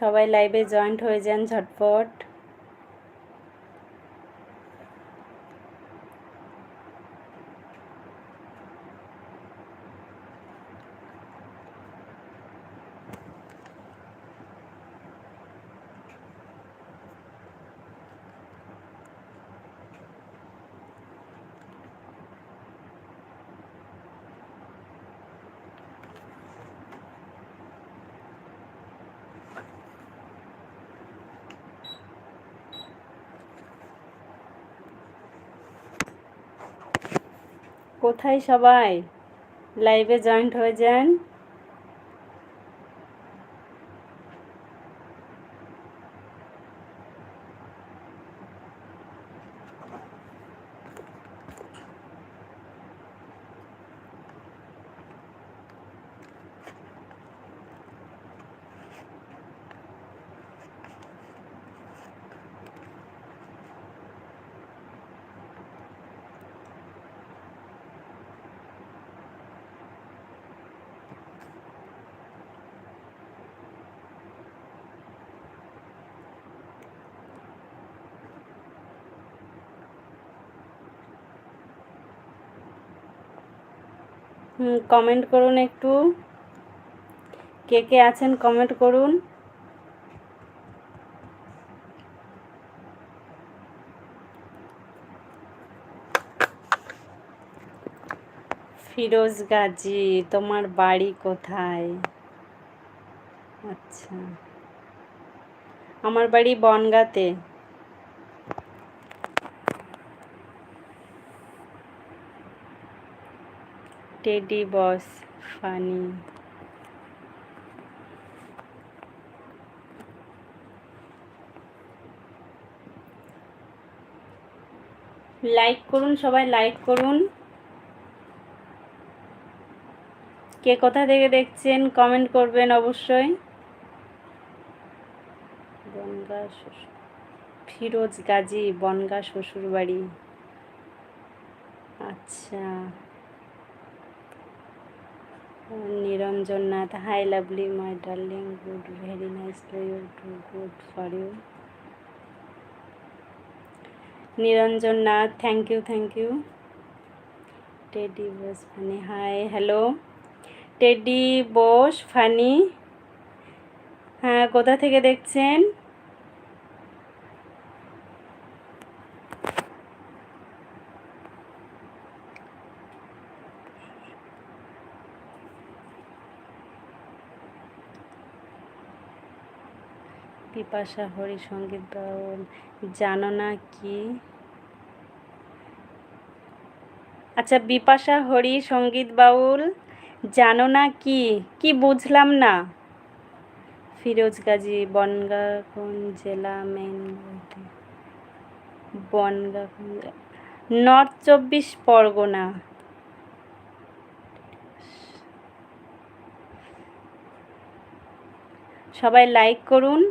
সবাই লাইভে জয়েন্ট হয়ে যান ঝটপট। কোথায় সবাই? লাইভে জয়েন্ট হয়ে যান। কমেন্ট করুন একটু। কে কে আছেন কমেন্ট করুন। ফিরোজ গাজী, তোমার বাড়ি কোথায়? আচ্ছা। আমার বাড়ি বনগাঁতে। Teddy boss funny. লাইক করুন, সবাই লাইক করুন। কে কোথা থেকে দেখছেন, কমেন্ট করবেন অবশ্যই। বনগা শ্বশুর, ফিরোজ গাজী, বনগা শ্বশুর বাড়ি আচ্ছা। Niranjan Nath hi lovely my darling, good, very nice to you, too good for you. Niranjan Nath thank you thank you. Teddy boss, funny, hi, hello. Teddy boss, funny হ্যাঁ কোথা থেকে দেখছেন? পিপাসা হরি সংগীত জানো না কি? আচ্ছা বিপাশা হরি সংগীত বাউল, জানো না কি? কি বুঝলাম না? ফিরোজ গাজী বনগা কোন জেলা মেন বনগা নর্থ চব্বিশ পরগনা। সবাই লাইক করুন।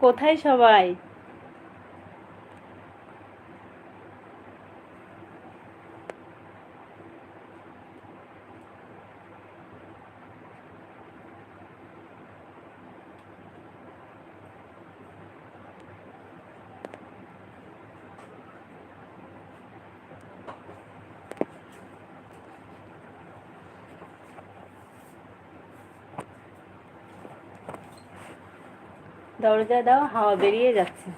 কোথায় সবাই? দরজা দাও হাওয়া বেরিয়ে যাচ্ছে।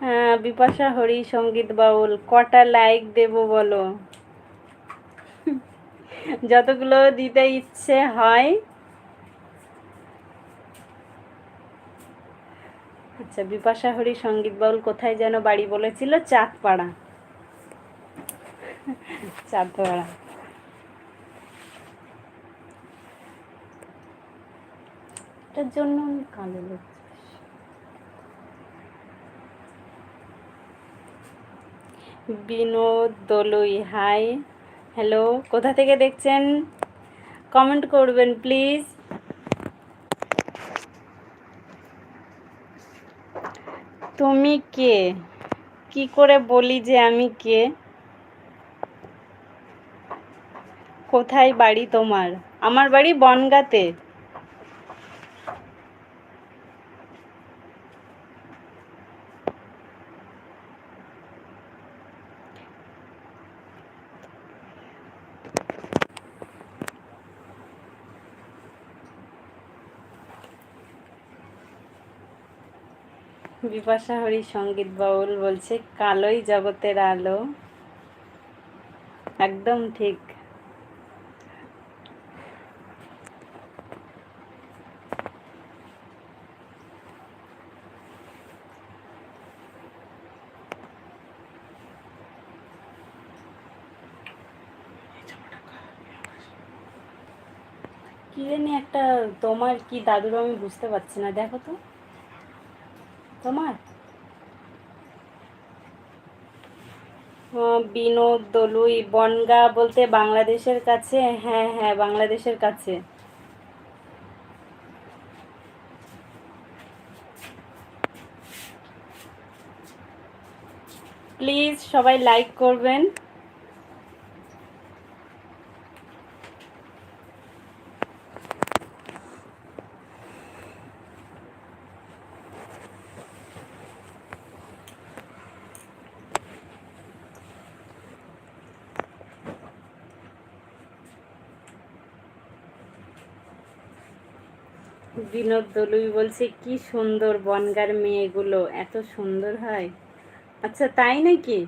হ্যাঁ বিপাশা হরি সংগীত বাউল কটা লাইক দেব বলো? যতগুলো দিতে ইচ্ছে হয়। আচ্ছা বিপাশা হরি সংগীত বাউল কোথায় যেন বাড়ি বলেছিল? চাঁদপাড়া। চাঁদপাড়া। জন্য কালো বিনোদ দলুই, হাই। হ্যালো, কোথা থেকে দেখছেন? কমেন্ট করবেন, প্লিজ। তুমি কে? কি করে বলি যে আমি কে? কোথায় বাড়ি তোমার? আমার বাড়ি বনগাঁতে। বিপাশা হরি সংগীত বাউল বলছে, কালোই জগতের আলো। একদম ঠিক। কি জানি একটা তোমার কি দাদুর আমি বুঝতে পারছি না, দেখো তো। তোমার? বিনোদ, দলুই, বনগা বলতে বাংলাদেশের কাছে হ্যাঁ হ্যাঁ বাংলাদেশের কাছে। প্লিজ সবাই লাইক করবেন। বিনোদ দলুই বলছে, কি সুন্দর বনগার মেয়েগুলো, এত সুন্দর হয়। আচ্ছা তাই নাকি?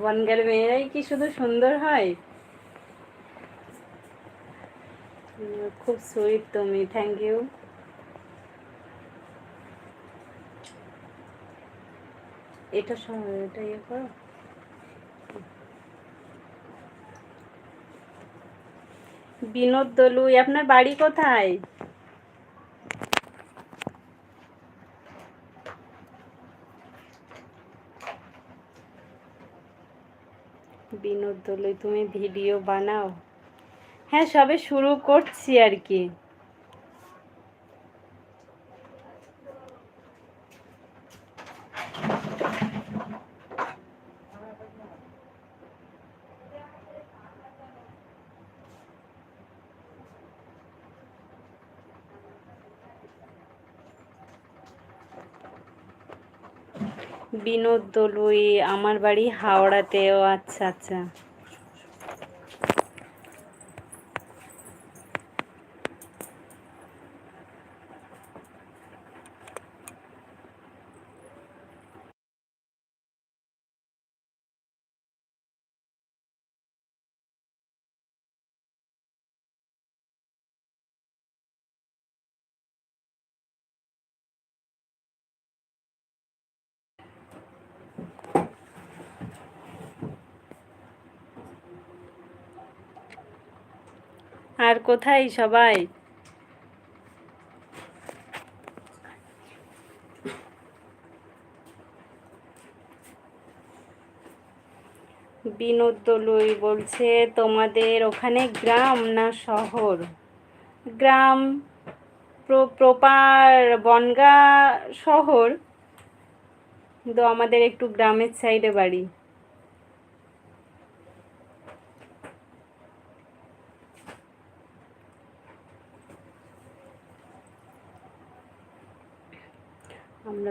বনগার মেয়েরাই কি শুধু সুন্দর হয়? খুব সুইট তুমি থ্যাংক ইউ এটা এটা ইয়ে করো। বিনোদ দলুই, আপনার বাড়ি কোথায়? বিনোদ দলুই, তুমি ভিডিও বানাও। হ্যাঁ সবে শুরু করছি আর কি। বিনোদ দলুই আমার বাড়ি হাওড়াতে ও আচ্ছা আচ্ছা। আর কোথায় সবাই? বিনোদ দলুই বলছে, তোমাদের ওখানে গ্রাম না শহর? গ্রাম প্রপার বনগা শহর। কিন্তু আমাদের একটু গ্রামের সাইডে বাড়ি।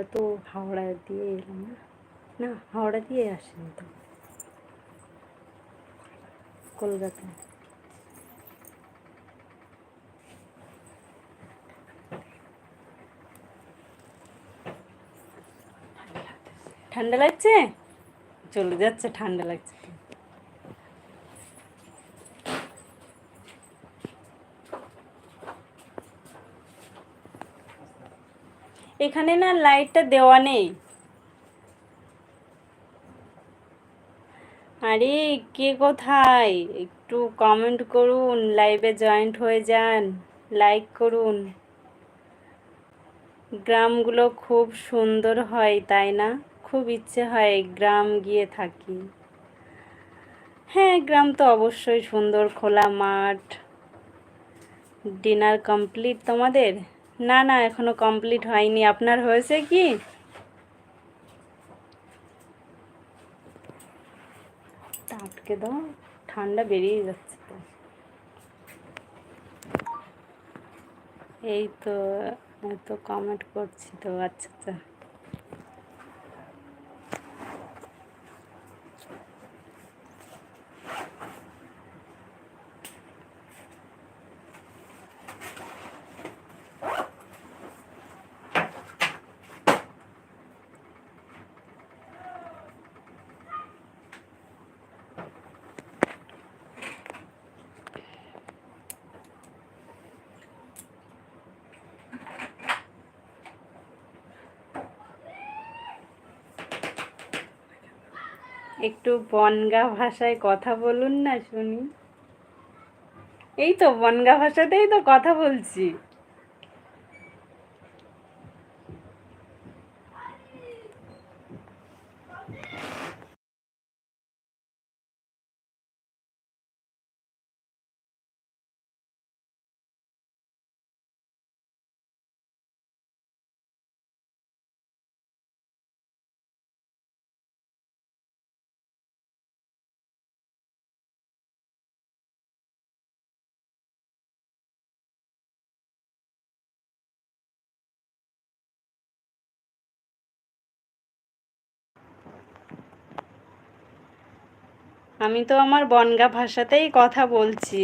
আমরা তো হাওড়া দিয়ে এলাম না। না, হাওড়া দিয়ে আসেনি তো। কলকাতা। ঠান্ডা লাগছে? চলে যাচ্ছে, ঠান্ডা লাগছে। এখানে না লাইটটা দেওয়া নেই। আরে কে কোথায়? একটু কমেন্ট করুন লাইভে জয়েন্ট হয়ে যান লাইক করুন। গ্রামগুলো খুব সুন্দর হয়, তাই না? খুব ইচ্ছে হয় গ্রাম গিয়ে থাকি। হ্যাঁ গ্রাম তো অবশ্যই সুন্দর, খোলা মাঠ। ডিনার কমপ্লিট তোমাদের? না না, এখনও কমপ্লিট হয়নি। আপনার হয়েছে কি? আটকে দাও, ঠান্ডা বেরিয়ে যাচ্ছে তো। এই তো, এত কমেন্ট করছি তো আচ্ছা আচ্ছা। একটু বনগা ভাষায় কথা বলুন না শুনি। এই তো বনগা ভাষাতেই তো কথা বলছি। আমি তো আমার বনগা ভাষাতেই কথা বলছি।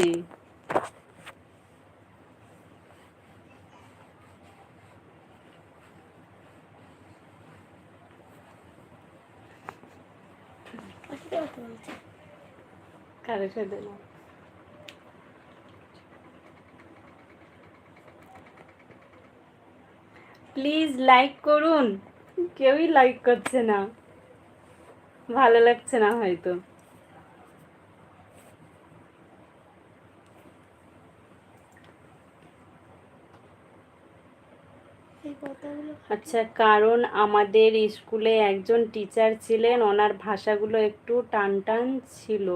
প্লিজ লাইক করুন। কেউই লাইক করছে না। ভালো লাগছে না হয়তো। আচ্ছা কারণ আমাদের স্কুলে একজন টিচার ছিলেন ওনার ভাষাগুলো একটু টান টান ছিল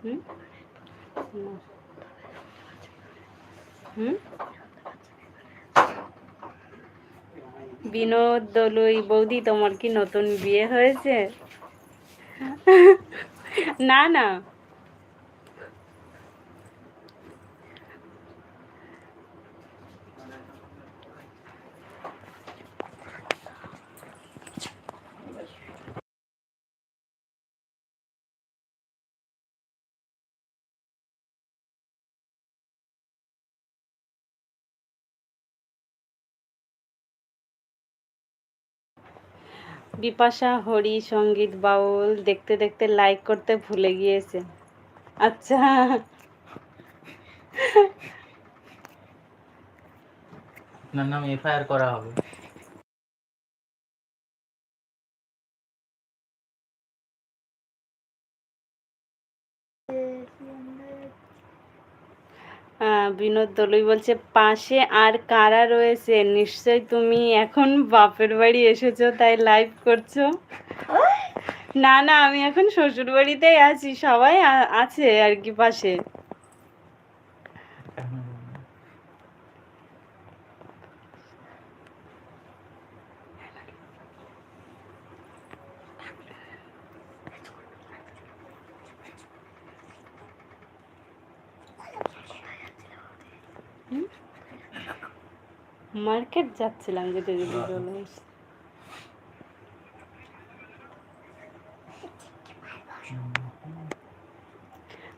হুম? হুম? বিনোদ দলুই বৌদি তোমার কি নতুন বিয়ে হয়েছে? না না। বিপাশা হরি সংগীত বাউল দেখতে দেখতে লাইক করতে ভুলে গিয়েছে। আচ্ছা। আপনার নাম এফআইআর করা হবে। বিনোদ দলুই বলছে পাশে আর কারা রয়েছে? নিশ্চয় তুমি এখন বাপের বাড়ি এসেছ তাই লাইভ করছ? না না আমি এখন শ্বশুর বাড়িতেই আছি সবাই আছে আর কি পাশে। মার্কেট যাচ্ছিলাম যেটা যদি চলে।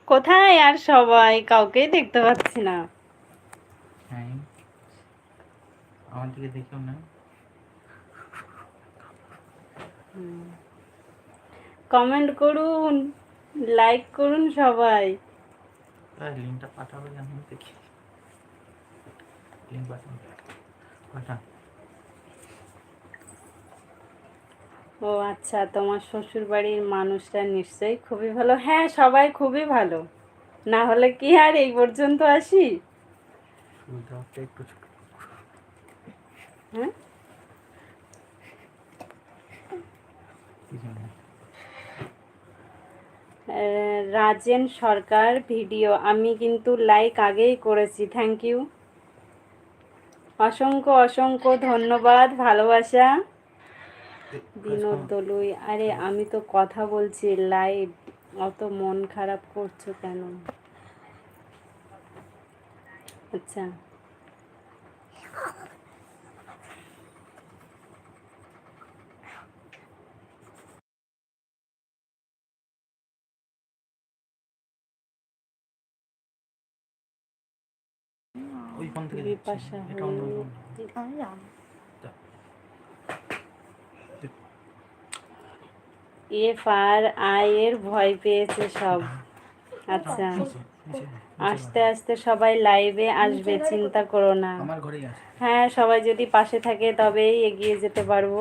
কোথায় আর সবাই? কাউকেই দেখতে পাচ্ছি না। হ্যাঁ। আমার দিকে দেখেও না। কমেন্ট করুন লাইক করুন সবাই। লিঙ্কটা পাঠাবে আমি দেখি। লিঙ্ক পাঠাও পাঠা ও আচ্ছা তোমার শ্বশুর বাড়ির মানুষরা নিশ্চয়ই খুবই ভালো। হ্যাঁ সবাই খুবই ভালো। না হলে কি আর এই পর্যন্ত আসি? হ্যাঁ? রাজেন সরকার ভিডিও আমি কিন্তু লাইক আগেই করেছি থ্যাংক ইউ অসংখ্য অসংখ্য ধন্যবাদ ভালোবাসা। বিনোদ দলুই আরে আমি তো কথা বলছি লাইভ অত মন খারাপ করছ কেন? আচ্ছা। ফোন থেকে বিপাশা এটা অন্য ফোন। এফ আর আই এর ভয় পেয়েছে সব। আচ্ছা নিচে আস্তে আস্তে সবাই লাইভে আসবে চিন্তা করো না। হ্যাঁ সবাই যদি পাশে থাকে তবেই এগিয়ে যেতে পারব।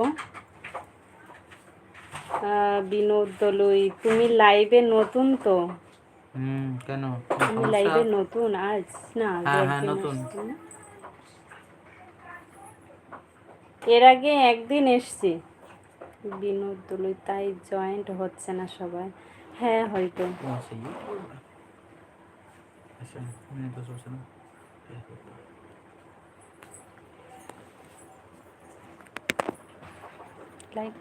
বিনোদ দলুই তুমি লাইভে নতুন তো? হুম কেন? তুমি লাইভে নতুন আজ না হ্যাঁ, হ্যাঁ, নতুন। এর আগে একদিন এসছি। বিনোদ দলুই তাই জয়েন্ট হচ্ছে না সবাই। হ্যাঁ হয়তো। ও আছে, এই করবে। আচ্ছা, মনে তো চলছে না। এই করতে হবে। লাইক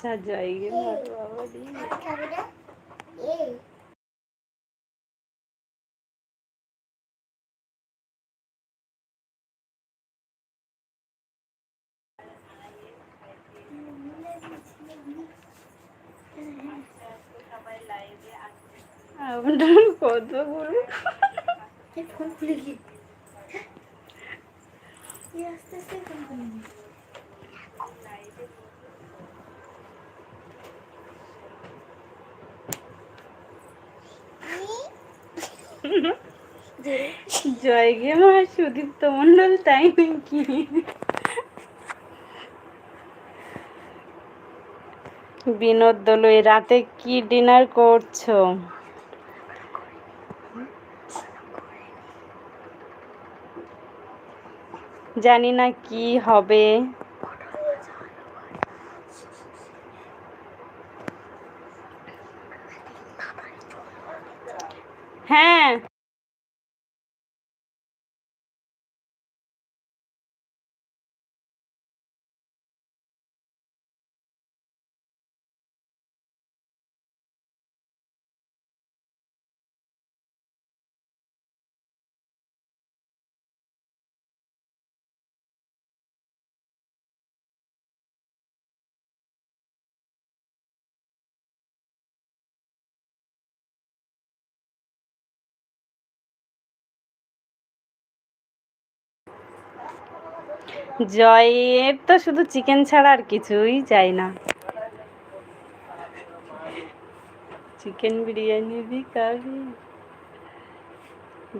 আচ্ছা জয় গে বাবা। আপনার কতগুলো ফোন খুলে গিয়ে আস্তে আস্তে ফোন খুলে জয় গে মা সুদীপ্ত মন্ডল তাই নাকি বিনোদ দলুই, রাতে কি ডিনার করছ? জানি না কি হবে। হ্যাঁ। জয়ের তো শুধু চিকেন ছাড়া আর কিছুই চাই না। চিকেন বিরিয়ানি ভি খাবি।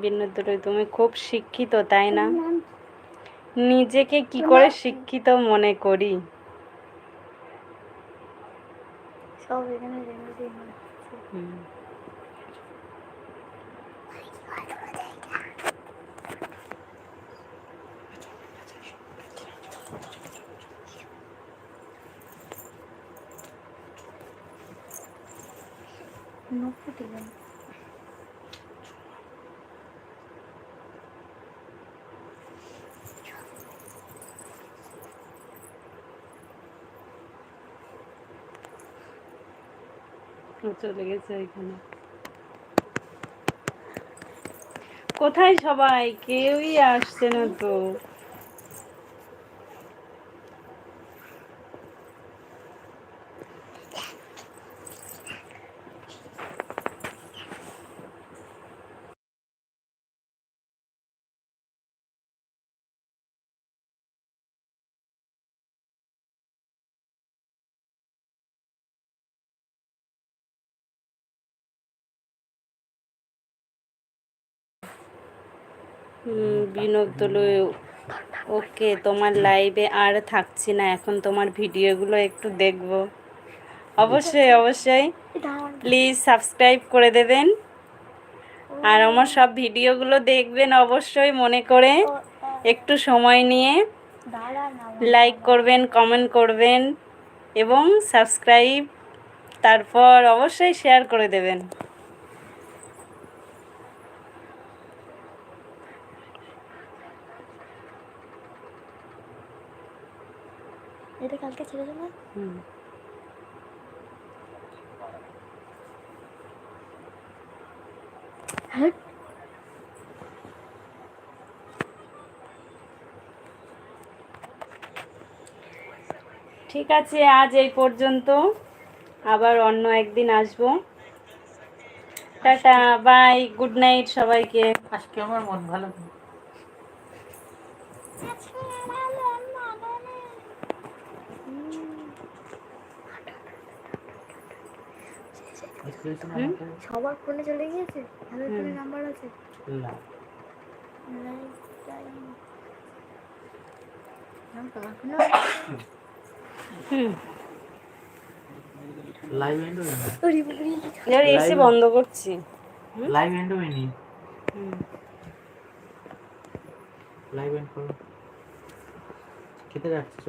বিনোদ দলুই, তুমি খুব শিক্ষিত তাই না? নিজেকে কি করে শিক্ষিত মনে করি? সব এখানে ও চলে গেছে ওইখানে কোথায় সবাই? কেউই আসছে না তো। বিনোদ ওকে, তোমার লাইভে আর থাকছি না। এখন তোমার ভিডিওগুলো একটু দেখব। অবশ্যই অবশ্যই। প্লিজ সাবস্ক্রাইব করে দেবেন। আর আমার সব ভিডিওগুলো দেখবেন অবশ্যই মনে করে। একটু সময় নিয়ে লাইক করবেন কমেন্ট করবেন এবং সাবস্ক্রাইব তারপর অবশ্যই শেয়ার করে দেবেন। এটা কালকে ছেড়ে দেবো হুম। হ্যাঁ। ঠিক আছে আজ এই পর্যন্ত। আবার অন্য একদিন আসব। টাটা বাই গুড নাইট সবাইকে। আজকে আমার মন ভালো সবার ফোনে চলে গিয়েছে? আমার ফোনে নাম্বার আছে? না। লাইভ এন্ড হয়নি এসি বন্ধ করছি। লাইভ এন্ড হয়নি লাইভ এন্ড করো খেতে যাচ্ছি?